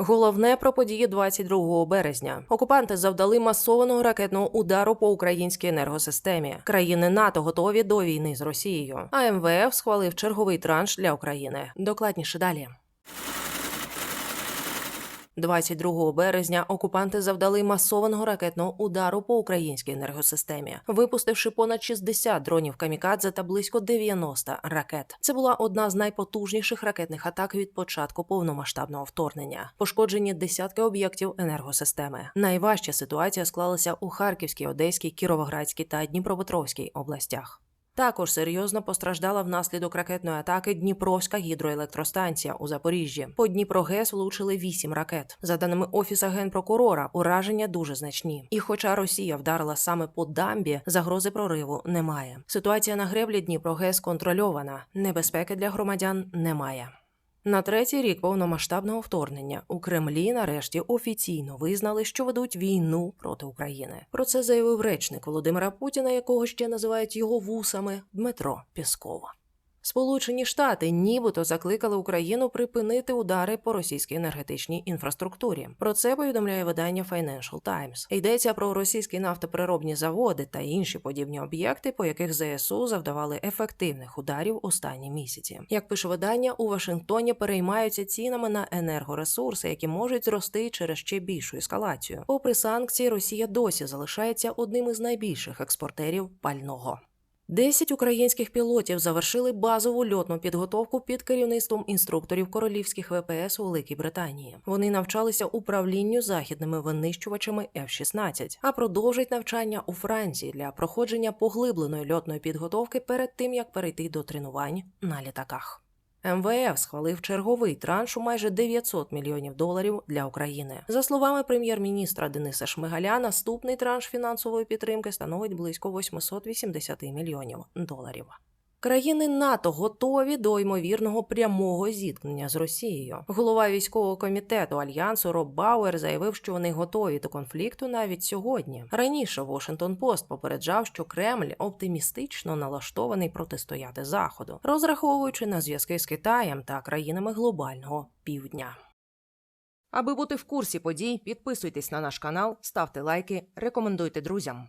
Головне про події 22 березня. Окупанти завдали масованого ракетного удару по українській енергосистемі. Країни НАТО готові до війни з Росією. А МВФ схвалив черговий транш для України. Докладніше далі. 22 березня окупанти завдали масованого ракетного удару по українській енергосистемі, випустивши понад 60 дронів камікадзе та близько 90 ракет. Це була одна з найпотужніших ракетних атак від початку повномасштабного вторгнення. Пошкоджені десятки об'єктів енергосистеми. Найважча ситуація склалася у Харківській, Одеській, Кіровоградській та Дніпропетровській областях. Також серйозно постраждала внаслідок ракетної атаки Дніпровська гідроелектростанція у Запоріжжі. По Дніпрогес влучили вісім ракет. За даними офіса генпрокурора, ураження дуже значні. І хоча Росія вдарила саме по дамбі, загрози прориву немає. Ситуація на греблі Дніпрогес контрольована. Небезпеки для громадян немає. На третій рік повномасштабного вторгнення у Кремлі нарешті офіційно визнали, що ведуть війну проти України. Про це заявив речник Володимира Путіна, якого ще називають його вусами Дмитро Пєсков. Сполучені Штати нібито закликали Україну припинити удари по російській енергетичній інфраструктурі. Про це повідомляє видання Financial Times. Йдеться про російські нафтопереробні заводи та інші подібні об'єкти, по яких ЗСУ завдавали ефективних ударів останні місяці. Як пише видання, у Вашингтоні переймаються цінами на енергоресурси, які можуть зрости через ще більшу ескалацію. Попри санкції, Росія досі залишається одним із найбільших експортерів пального. Десять українських пілотів завершили базову льотну підготовку під керівництвом інструкторів королівських ВПС у Великій Британії. Вони навчалися управлінню західними винищувачами F-16, а продовжать навчання у Франції для проходження поглибленої льотної підготовки перед тим як перейти до тренувань на літаках. МВФ схвалив черговий транш у майже 900 мільйонів доларів для України. За словами прем'єр-міністра Дениса Шмигаля, наступний транш фінансової підтримки становить близько 880 мільйонів доларів. Країни НАТО готові до ймовірного прямого зіткнення з Росією. Голова військового комітету альянсу Роб Бауер заявив, що вони готові до конфлікту навіть сьогодні. Раніше Washington Post попереджав, що Кремль оптимістично налаштований протистояти Заходу, розраховуючи на зв'язки з Китаєм та країнами глобального півдня. Аби бути в курсі подій, підписуйтесь на наш канал, ставте лайки, рекомендуйте друзям.